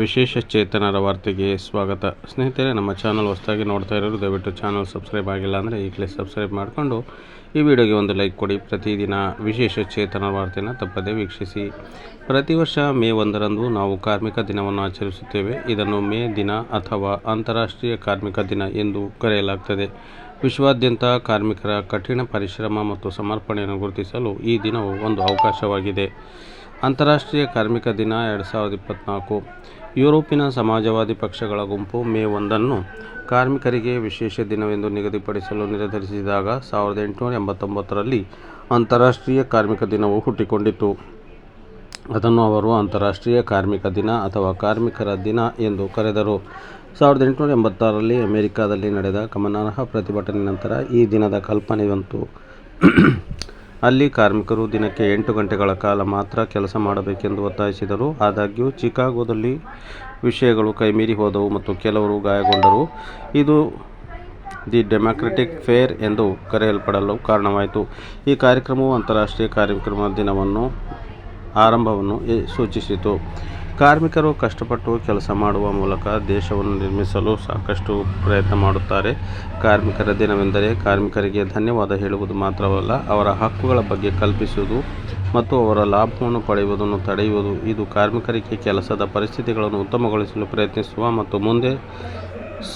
ವಿಶೇಷ ಚೇತನರ ವಾರ್ತೆಗೆ ಸ್ವಾಗತ. ಸ್ನೇಹಿತರೆ, ನಮ್ಮ ಚಾನಲ್ ಹೊಸದಾಗಿ ನೋಡ್ತಾ ಇರೋರು, ದಯವಿಟ್ಟು ಚಾನಲ್ ಸಬ್ಸ್ಕ್ರೈಬ್ ಆಗಿಲ್ಲ ಅಂದರೆ ಈಗಲೇ ಸಬ್ಸ್ಕ್ರೈಬ್ ಮಾಡಿಕೊಂಡು ಈ ವಿಡಿಯೋಗೆ ಒಂದು ಲೈಕ್ ಕೊಡಿ. ಪ್ರತಿದಿನ ವಿಶೇಷ ಚೇತನರ ವಾರ್ತೆಯನ್ನು ತಪ್ಪದೇ ವೀಕ್ಷಿಸಿ. ಪ್ರತಿ ವರ್ಷ ಮೇ ಒಂದರಂದು ನಾವು ಕಾರ್ಮಿಕ ದಿನವನ್ನು ಆಚರಿಸುತ್ತೇವೆ. ಇದನ್ನು ಮೇ ದಿನ ಅಥವಾ ಅಂತಾರಾಷ್ಟ್ರೀಯ ಕಾರ್ಮಿಕ ದಿನ ಎಂದು ಕರೆಯಲಾಗ್ತದೆ. ವಿಶ್ವಾದ್ಯಂತ ಕಾರ್ಮಿಕರ ಕಠಿಣ ಪರಿಶ್ರಮ ಮತ್ತು ಸಮರ್ಪಣೆಯನ್ನು ಗುರುತಿಸಲು ಈ ದಿನವು ಒಂದು ಅವಕಾಶವಾಗಿದೆ. ಅಂತಾರಾಷ್ಟ್ರೀಯ ಕಾರ್ಮಿಕ ದಿನ ಎರಡು ಸಾವಿರದ ಇಪ್ಪತ್ತ್ನಾಲ್ಕು ಯುರೋಪಿನ ಸಮಾಜವಾದಿ ಪಕ್ಷಗಳ ಗುಂಪು ಮೇ ಒಂದನ್ನು ಕಾರ್ಮಿಕರಿಗೆ ವಿಶೇಷ ದಿನವೆಂದು ನಿಗದಿಪಡಿಸಲು ನಿರ್ಧರಿಸಿದಾಗ ಸಾವಿರದ ಎಂಟುನೂರ ಎಂಬತ್ತೊಂಬತ್ತರಲ್ಲಿ ಅಂತಾರಾಷ್ಟ್ರೀಯ ಕಾರ್ಮಿಕ ದಿನವು ಹುಟ್ಟಿಕೊಂಡಿತು ಅದನ್ನು ಅವರು ಅಂತಾರಾಷ್ಟ್ರೀಯ ಕಾರ್ಮಿಕ ದಿನ ಅಥವಾ ಕಾರ್ಮಿಕರ ದಿನ ಎಂದು ಕರೆದರು. ಸಾವಿರದ ಎಂಟುನೂರ ಎಂಬತ್ತಾರರಲ್ಲಿ ಅಮೆರಿಕಾದಲ್ಲಿ ನಡೆದ ಗಮನಾರ್ಹ ಪ್ರತಿಭಟನೆ ನಂತರ ಈ ದಿನದ ಕಲ್ಪನೆ ಬಂತು ಅಲ್ಲಿ ಕಾರ್ಮಿಕರು ದಿನಕ್ಕೆ ಎಂಟು ಗಂಟೆಗಳ ಕಾಲ ಮಾತ್ರ ಕೆಲಸ ಮಾಡಬೇಕೆಂದು ಒತ್ತಾಯಿಸಿದರು. ಆದಾಗ್ಯೂ, ಚಿಕಾಗೋದಲ್ಲಿ ವಿಷಯಗಳು ಕೈಮೀರಿ ಹೋದವು ಮತ್ತು ಕೆಲವರು ಗಾಯಗೊಂಡರು. ಇದು ದಿ ಡೆಮಾಕ್ರೆಟಿಕ್ ಫೇರ್ ಎಂದು ಕರೆಯಲ್ಪಡಲು ಕಾರಣವಾಯಿತು. ಈ ಕಾರ್ಯಕ್ರಮವು ಅಂತಾರಾಷ್ಟ್ರೀಯ ಕಾರ್ಯಕ್ರಮ ದಿನವನ್ನು, ಆರಂಭವನ್ನು ಸೂಚಿಸಿತು. ಕಾರ್ಮಿಕರು ಕಷ್ಟಪಟ್ಟು ಕೆಲಸ ಮಾಡುವ ಮೂಲಕ ದೇಶವನ್ನು ನಿರ್ಮಿಸಲು ಸಾಕಷ್ಟು ಪ್ರಯತ್ನ ಮಾಡುತ್ತಾರೆ. ಕಾರ್ಮಿಕರ ದಿನವೆಂದರೆ ಕಾರ್ಮಿಕರಿಗೆ ಧನ್ಯವಾದ ಹೇಳುವುದು ಮಾತ್ರವಲ್ಲ, ಅವರ ಹಕ್ಕುಗಳ ಬಗ್ಗೆ ಕಲ್ಪಿಸುವುದು ಮತ್ತು ಅವರ ಲಾಭವನ್ನು ಪಡೆಯುವುದನ್ನು ತಡೆಯುವುದು. ಇದು ಕಾರ್ಮಿಕರಿಗೆ ಕೆಲಸದ ಪರಿಸ್ಥಿತಿಗಳನ್ನು ಉತ್ತಮಗೊಳಿಸಲು ಪ್ರಯತ್ನಿಸುವ ಮತ್ತು ಮುಂದೆ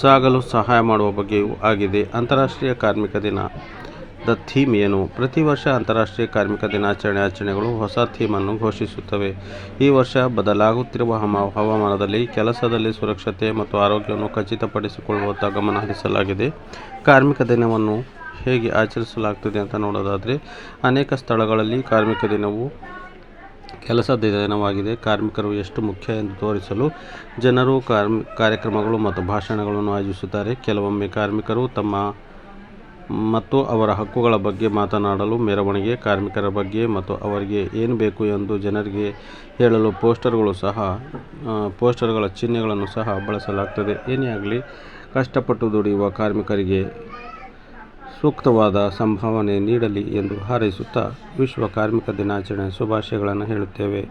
ಸಾಗಲು ಸಹಾಯ ಮಾಡುವ ಬಗ್ಗೆಯೂ ಆಗಿದೆ. ಅಂತಾರಾಷ್ಟ್ರೀಯ ಕಾರ್ಮಿಕ ದಿನ. ದ ಥೀಮ್ ಏನು? ಪ್ರತಿ ವರ್ಷ ಅಂತಾರಾಷ್ಟ್ರೀಯ ಕಾರ್ಮಿಕ ದಿನಾಚರಣೆ ಆಚರಣೆಗಳು ಹೊಸ ಥೀಮನ್ನು ಘೋಷಿಸುತ್ತವೆ. ಈ ವರ್ಷ ಬದಲಾಗುತ್ತಿರುವ ಹವಾಮಾನದಲ್ಲಿ ಕೆಲಸದಲ್ಲಿ ಸುರಕ್ಷತೆ ಮತ್ತು ಆರೋಗ್ಯವನ್ನು ಖಚಿತಪಡಿಸಿಕೊಳ್ಳುವತ್ತ ಗಮನ ಹರಿಸಲಾಗಿದೆ. ಕಾರ್ಮಿಕ ದಿನವನ್ನು ಹೇಗೆ ಆಚರಿಸಲಾಗ್ತದೆ ಅಂತ ನೋಡೋದಾದರೆ, ಅನೇಕ ಸ್ಥಳಗಳಲ್ಲಿ ಕಾರ್ಮಿಕ ದಿನವು ಕೆಲಸದ ದಿನವಾಗಿದೆ. ಕಾರ್ಮಿಕರು ಎಷ್ಟು ಮುಖ್ಯ ಎಂದು ತೋರಿಸಲು ಜನರು ಕಾರ್ಮಿ, ಕಾರ್ಯಕ್ರಮಗಳು ಮತ್ತು ಭಾಷಣಗಳನ್ನು ಆಯೋಜಿಸುತ್ತಾರೆ. ಕೆಲವೊಮ್ಮೆ ಕಾರ್ಮಿಕರು ತಮ್ಮ ಮತ್ತು ಅವರ ಹಕ್ಕುಗಳ ಬಗ್ಗೆ ಮಾತನಾಡಲು ಮೆರವಣಿಗೆ ಕಾರ್ಮಿಕರ ಬಗ್ಗೆ ಮತ್ತು ಅವರಿಗೆ ಏನು ಬೇಕು ಎಂದು ಜನರಿಗೆ ಹೇಳಲು ಪೋಸ್ಟರ್ಗಳು ಸಹ ಪೋಸ್ಟರ್ಗಳ ಚಿಹ್ನೆಗಳನ್ನು ಸಹ ಬಳಸಲಾಗ್ತದೆ. ಏನೇ ಆಗಲಿ ಕಷ್ಟಪಟ್ಟು ದುಡಿಯುವ ಕಾರ್ಮಿಕರಿಗೆ ಸೂಕ್ತವಾದ ಸಂಭಾವನೆ ನೀಡಲಿ ಎಂದು ಹಾರೈಸುತ್ತಾ ವಿಶ್ವ ಕಾರ್ಮಿಕ ದಿನಾಚರಣೆ ಶುಭಾಶಯಗಳನ್ನು ಹೇಳುತ್ತೇವೆ.